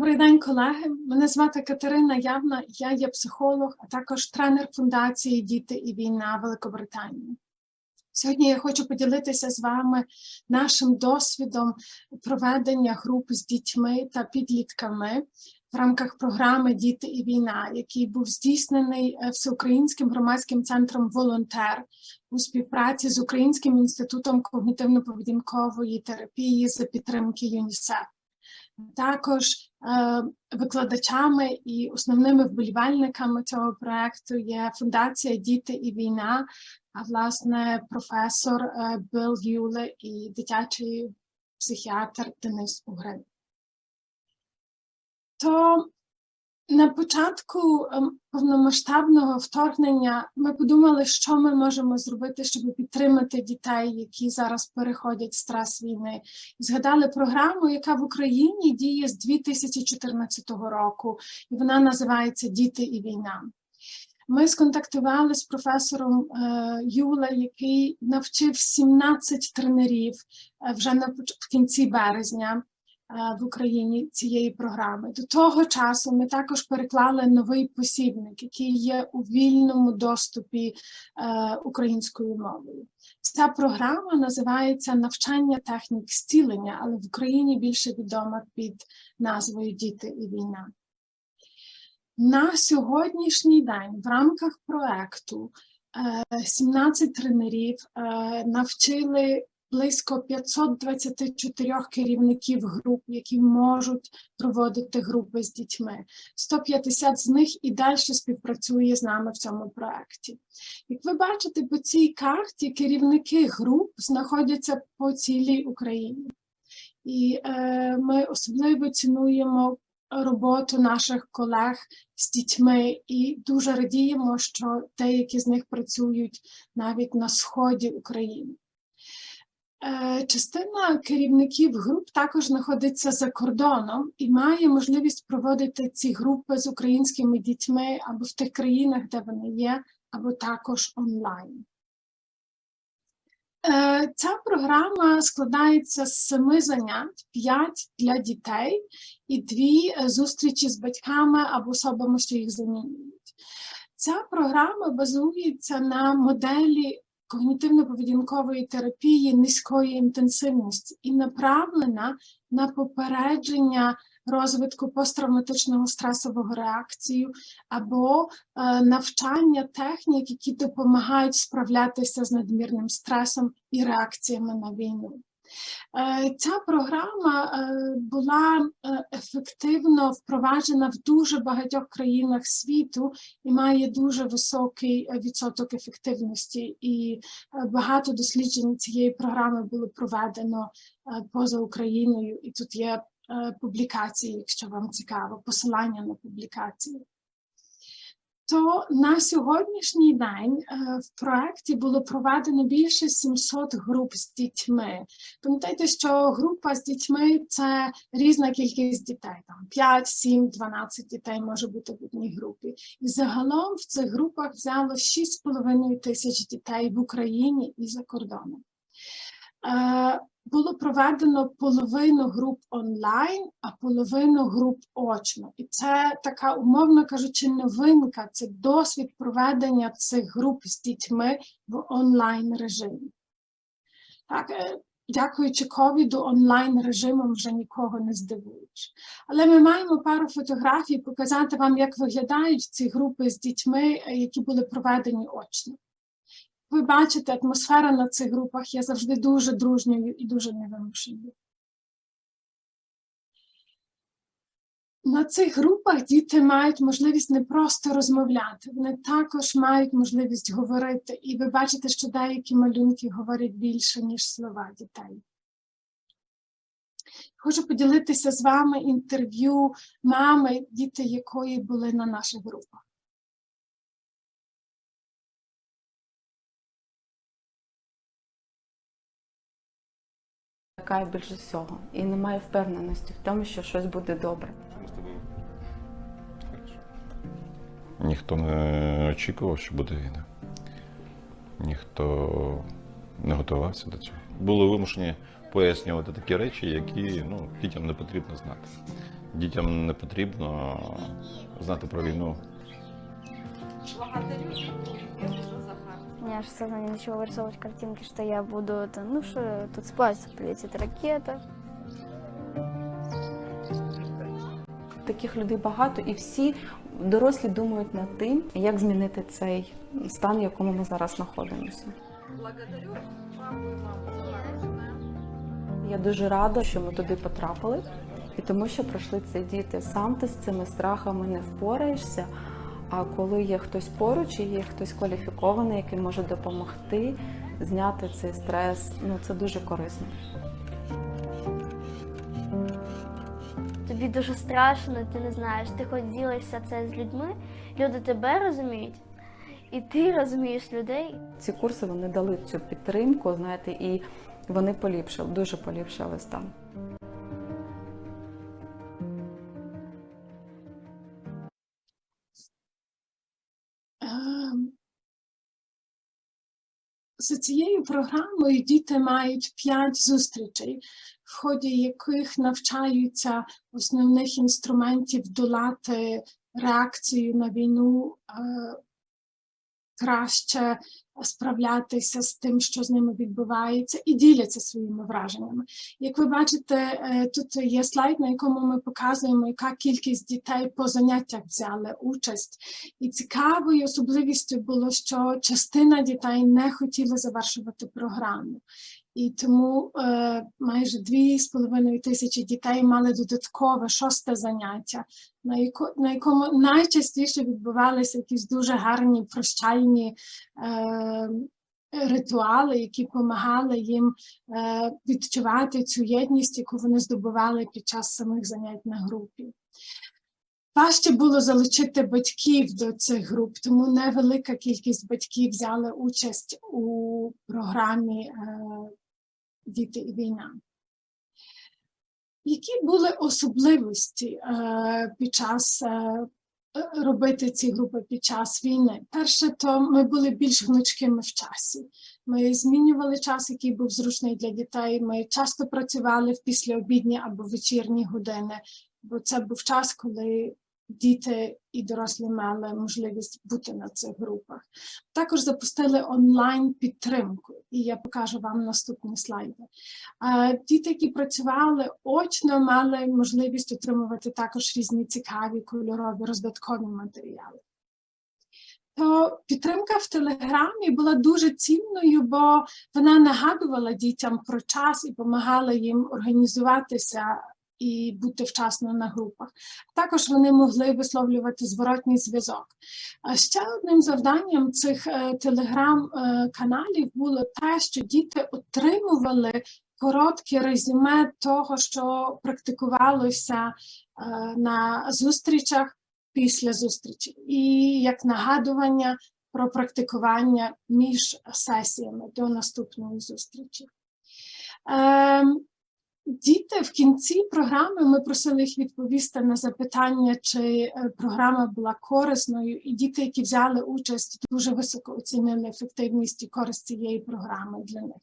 Добрий день, колеги. Мене звати Катерина Явна. Я є психолог, а також тренер фундації Діти і війна Великобританії. Сьогодні я хочу поділитися з вами нашим досвідом проведення груп з дітьми та підлітками в рамках програми Діти і війна, який був здійснений е, всеукраїнським громадським центром Волонтер у співпраці з Українським інститутом когнітивно-поведінкової терапії за підтримки ЮНІСЕФ також е, викладачами і основними вболівальниками цього проекту є Фундація Діти і війна, а власне професор е, Билл Юле і дитячий психіатр Денис Угрин. То на початку ем, повномасштабного вторгнення ми подумали, що ми можемо зробити, щоб підтримати дітей, які зараз переходять стрес війни. Згадали програму, яка в Україні діє з 2014 року, і вона називається Діти і війна. Ми сконтактували з професором е, Юле, який навчив 17 тренерів е, вже на кінці березня в Україні цієї програми. До того часу ми також переклали новий посібник, який є у вільному доступі е, українською мовою. Ця програма називається Навчання технік зцілення, але в Україні більше відома під назвою Діти і війна. На сьогоднішній день в рамках проекту е, 17 тренерів е, навчили близько 524 керівників груп, які можуть проводити групи з дітьми. 150 з них і далі співпрацює з нами в цьому проекті. Як ви бачите, по цій карті керівники груп знаходяться по цілій Україні. І е, ми особливо цінуємо роботу наших колег з дітьми і дуже радіємо, що деякі з них працюють навіть на сході України. Е, Частина керівників груп також знаходиться за кордоном і має можливість проводити ці групи з українськими дітьми або в тих країнах, де вони є, або також онлайн. Е, Ця програма складається з семи занять, п'ять для дітей і дві е, зустрічі з батьками або особами, що їх замінюють. Ця програма базується на моделі когнітивно-поведінкової терапії низької інтенсивності і направлена на попередження розвитку посттравматичного стресового реакцію або е, навчання технік, які допомагають справлятися з надмірним стресом і реакціями на війну. Е, Ця програма е, була е, ефективно впроваджена в дуже багатьох країнах світу і має дуже високий відсоток ефективності. І багато досліджень цієї програми було проведено поза Україною, і тут є публікації, якщо вам цікаво, посилання на публікації. То на сьогоднішній день е, в проєкті було проведено більше 700 груп з дітьми. Пам'ятайте, що група з дітьми це різна кількість дітей, там 5, 7, 12 дітей може бути в одній групі. І загалом в цих групах взяло 6,5 тисяч дітей в Україні і за кордоном. Було проведено половину груп онлайн, а половину груп очно. І це така, умовно кажучи, новинка, це досвід проведення цих груп з дітьми в онлайн режимі. Так, е, дякуючи ковіду, онлайн режимом вже нікого не здивуєш. Але ми маємо пару фотографій показати вам, як виглядають ці групи з дітьми, е, які були проведені очно. Ви бачите, атмосфера на цих групах є завжди дуже дружньою і дуже невимушеною. На цих групах діти мають можливість не просто розмовляти, вони також мають можливість говорити, і ви бачите, що деякі малюнки говорять більше, ніж слова дітей. Хочу поділитися з вами інтерв'ю мами, діти якої були на наших групах. Лякає більше всього і немає впевненості в тому, що щось буде добре. Ніхто не очікував, що буде війна. Ніхто не готувався до цього. Були вимушені пояснювати такі речі, які ну, дітям не потрібно знати. Дітям не потрібно знати про війну У меня аж сознание начало вырисовывать картинки, что я буду это, ну что тут спать, полетит ракета. Таких людей багато, і всі дорослі думають над тим, як змінити цей стан, в якому ми зараз знаходимося. Я дуже рада, що ми туди потрапили, і тому що пройшли ці діти. Сам ти з цими страхами не впораєшся. А коли є хтось поруч і є хтось кваліфікований, який може допомогти зняти цей стрес, ну це дуже корисно. Тобі дуже страшно, ти не знаєш, ти хоч ділишся це з людьми, люди тебе розуміють, і ти розумієш людей. Ці курси вони дали цю підтримку, знаєте, і вони поліпшили, дуже поліпшили стан. За цією програмою діти мають п'ять зустрічей, в ході яких навчаються основних інструментів долати реакцію на війну, е, краще справлятися з тим, що з ними відбувається, і діляться своїми враженнями. Як ви бачите, е, тут є слайд, на якому ми показуємо, яка кількість дітей по заняттях взяли участь. І цікавою особливістю було, що частина дітей не хотіли завершувати програму. І тому е, майже дві з половиною тисячі дітей мали додаткове шосте заняття, на, яко, на якому найчастіше відбувалися якісь дуже гарні прощальні е, ритуали, які допомагали їм е, відчувати цю єдність, яку вони здобували під час самих занять на групі. Важче було залучити батьків до цих груп, тому невелика кількість батьків взяли участь у програмі е, Війна. Які були особливості е, під час е, робити ці групи під час війни? Перше, то ми були більш гнучкими в часі. Ми змінювали час, який був зручний для дітей. Ми часто працювали в післяобідні або вечірні години, бо це був час, коли діти і дорослі мали можливість бути на цих групах. Також запустили онлайн підтримку, і я покажу вам наступні слайди. Діти, які працювали очно, мали можливість отримувати також різні цікаві кольорові роздаткові матеріали. То підтримка в Телеграмі була дуже цінною, бо вона нагадувала дітям про час і допомагала їм організуватися і бути вчасно на групах. Також вони могли висловлювати зворотній зв'язок. Ще одним завданням цих е, телеграм-каналів було те, що діти отримували коротке резюме того, що практикувалося е, на зустрічах після зустрічі, і як нагадування про практикування між сесіями до наступної зустрічі. Діти в кінці програми ми просили їх відповісти на запитання, чи е, програма була корисною, і діти, які взяли участь, дуже високо оцінили ефективність і користь цієї програми для них.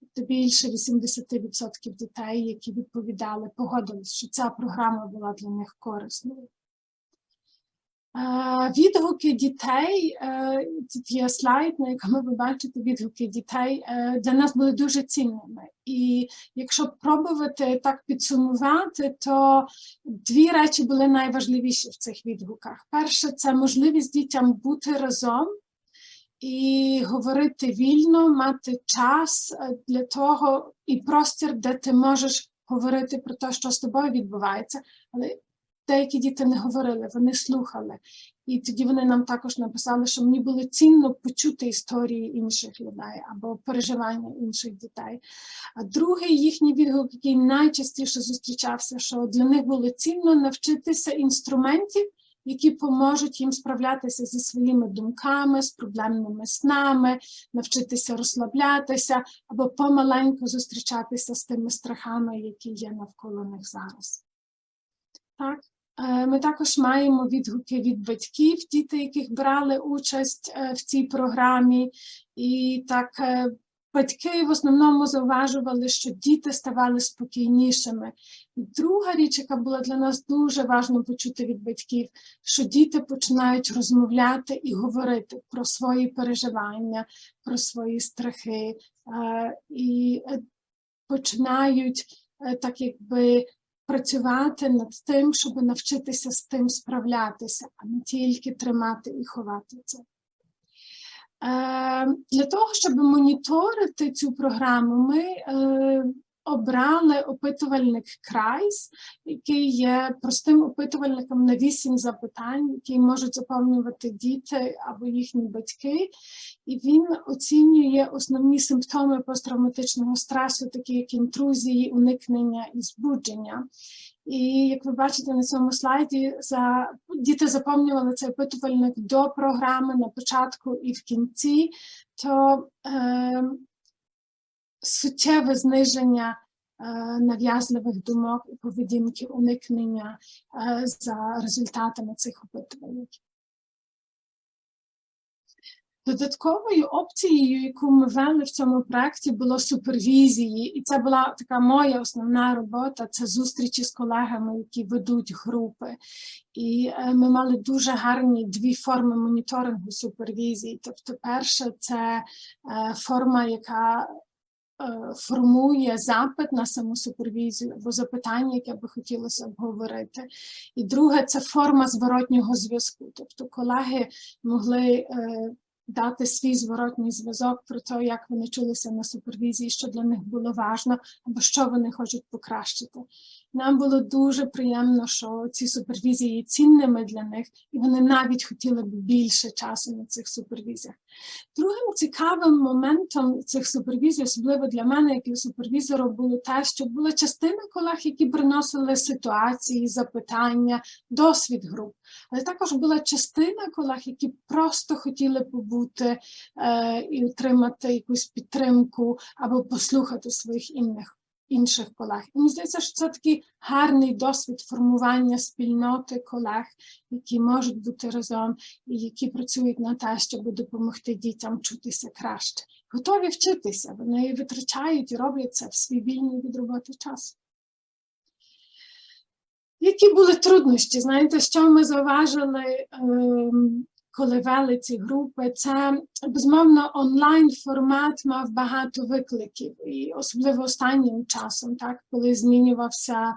Тобто більше 80% дітей, які відповідали, погодились, що ця програма була для них корисною. Відгуки дітей, е, тут є слайд, на якому ви бачите відгуки дітей, е, для нас були дуже цінними. І якщо пробувати так підсумувати, то дві речі були найважливіші в цих відгуках. Перше, це можливість дітям бути разом і говорити вільно, мати час е, для того і простір, де ти можеш говорити про те, що з тобою відбувається. Але деякі діти не говорили, вони слухали. І тоді вони нам також написали, що мені було цінно почути історії інших людей або переживання інших дітей. А другий їхній відгук, який найчастіше зустрічався, що для них було цінно навчитися інструментів, які поможуть їм справлятися зі своїми думками, з проблемними снами, навчитися розслаблятися або помаленьку зустрічатися з тими страхами, які є навколо них зараз. Так. Е, Ми також маємо відгуки від батьків, діти, яких брали участь е, в цій програмі, і так е, батьки в основному зауважували, що діти ставали спокійнішими. Друга річ, яка була для нас дуже важливо почути від батьків, що діти починають розмовляти і говорити про свої переживання, про свої страхи і починають так якби працювати над тим, щоб навчитися з тим справлятися, а не тільки тримати і ховати це. Е, Для того, щоб моніторити цю програму, ми е, обрали опитувальник Крайс, який є простим опитувальником на вісім запитань, які можуть заповнювати діти або їхні батьки. І він оцінює основні симптоми посттравматичного стресу, такі як інтрузії, уникнення і збудження. І як ви бачите на цьому слайді, за діти заповнювали цей опитувальник до програми на початку і в кінці, то е, суттєве зниження е, нав'язливих думок і поведінки уникнення е, за результатами цих опитувальників. Додатковою опцією, яку ми ввели в цьому проєкті, було супервізії, і це була така моя основна робота. Це зустрічі з колегами, які ведуть групи. І е, ми мали дуже гарні дві форми моніторингу супервізії. Тобто, перше, це форма, яка формує запит на саму супервізію або запитання, яке би хотілося обговорити. І друге, це форма зворотнього зв'язку. Тобто колеги могли е, дати свій зворотній зв'язок про те, як вони чулися на супервізії, що для них було важно, або що вони хочуть покращити. Нам було дуже приємно, що ці супервізії цінними для них, і вони навіть хотіли б більше часу на цих супервізіях. Другим цікавим моментом цих супервізій, особливо для мене, як для супервізора, було те, що була частина колег, які приносили ситуації, запитання, досвід груп. Але також була частина колег, які просто хотіли побути е, і отримати якусь підтримку або послухати своїх інних. Інших колег. І мені здається, що це такий гарний досвід формування спільноти колег, які можуть бути разом і які працюють на те, щоб допомогти дітям чутися краще. Готові вчитися, вони витрачають і роблять це в свій вільний від роботи час. Які були труднощі? Знаєте, що ми зауважили, коли вели ці групи? Це безумовно онлайн формат мав багато викликів, і особливо останнім часом, так коли змінювався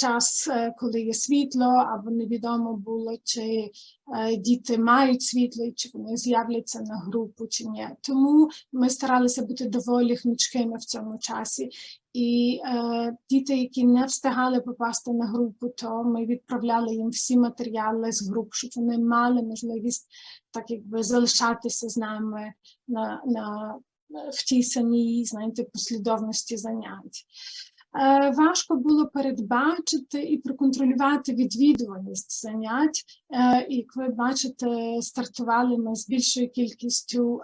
час, е, коли є світло, або невідомо було, чи е, діти мають світло, чи вони з'являться на групу, чи ні. Тому ми старалися бути доволі гнучкими в цьому часі. І е, діти, які не встигали попасти на групу, то ми відправляли їм всі матеріали з груп, щоб вони мали можливість так якби залишатися з нами на, на, в тій самій, знаєте, послідовності занять. Е, важко було передбачити і проконтролювати відвідуваність занять. Е, і як ви бачите, стартували ми з більшою кількістю.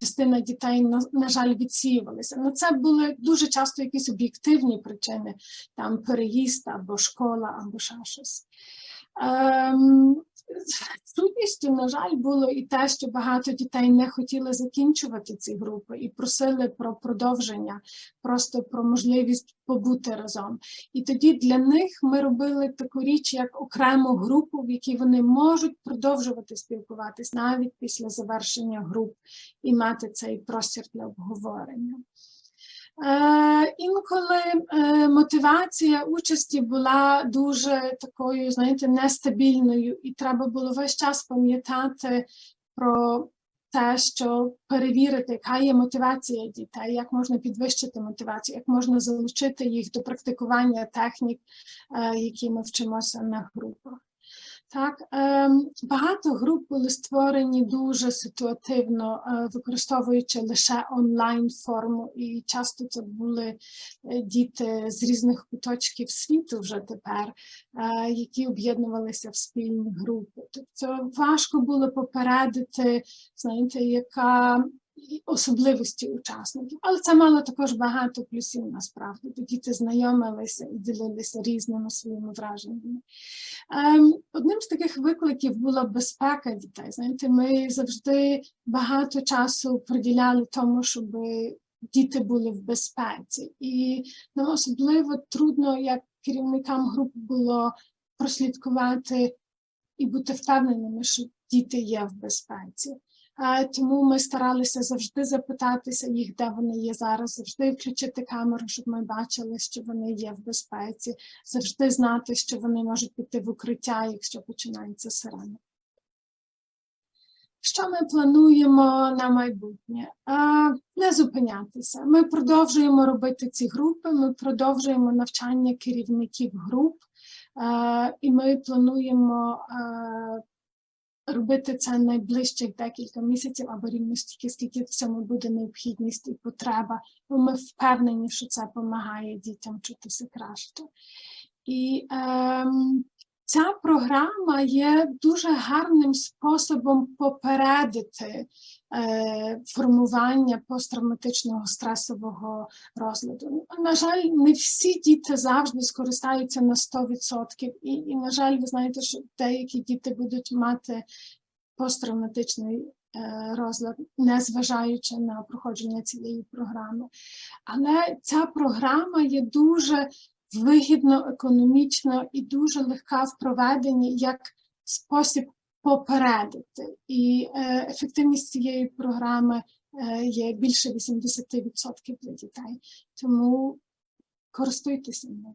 Частина дітей на, на жаль відсіювалися. Ну це були дуже часто якісь об'єктивні причини, там переїзд або школа, або ще щось. Ем, Сутністю, на жаль, було і те, що багато дітей не хотіли закінчувати ці групи і просили про продовження, просто про можливість побути разом. І тоді для них ми робили таку річ, як окрему групу, в якій вони можуть продовжувати спілкуватись навіть після завершення груп і мати цей простір для обговорення. Е, інколи е, мотивація участі була дуже такою, знаєте, нестабільною, і треба було весь час пам'ятати про те, що перевірити, яка є мотивація дітей, як можна підвищити мотивацію, як можна залучити їх до практикування технік, е, які ми вчимося на групах. Так, ем, багато груп були створені дуже ситуативно, е, використовуючи лише онлайн форму, і часто це були е, діти з різних куточків світу вже тепер, е, які об'єднувалися в спільні групи. Тобто важко було попередити, знаєте, яка особливості учасників. Але це мало також багато плюсів насправді. Діти знайомилися і ділилися різними своїми враженнями. Ем, одним з таких викликів була безпека дітей. Знаєте, ми завжди багато часу приділяли тому, щоб діти були в безпеці. І нам особливо трудно, як керівникам груп було прослідкувати і бути впевненими, що діти є в безпеці. Тому ми старалися завжди запитатися їх, де вони є зараз, завжди включити камеру, щоб ми бачили, що вони є в безпеці, завжди знати, що вони можуть піти в укриття, якщо починається сирена. Що ми плануємо на майбутнє? Не зупинятися. Ми продовжуємо робити ці групи, ми продовжуємо навчання керівників груп, і ми плануємо робити це найближчих декілька місяців або рівно стільки, скільки в цьому буде необхідність і потреба, бо ми впевнені, що це допомагає дітям чутися краще. І ем, ця програма є дуже гарним способом попередити е, формування посттравматичного стресового розладу. На жаль, не всі діти завжди скористаються на 100%. І, і на жаль, ви знаєте, що деякі діти будуть мати посттравматичний е, розлад, незважаючи на проходження цієї програми. Але ця програма є дуже вигідно, економічно і дуже легка в проведенні як спосіб попередити. І е, ефективність цієї програми е, є більше 80% для дітей. Тому користуйтеся нею.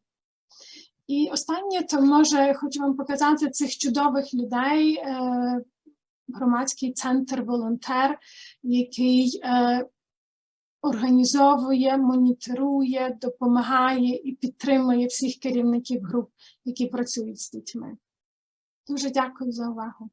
І останнє, то може хочу вам показати цих чудових людей. Е, громадський центр волонтер, який е, організовує, моніторує, допомагає і підтримує всіх керівників груп, які працюють з дітьми. Дуже дякую за увагу.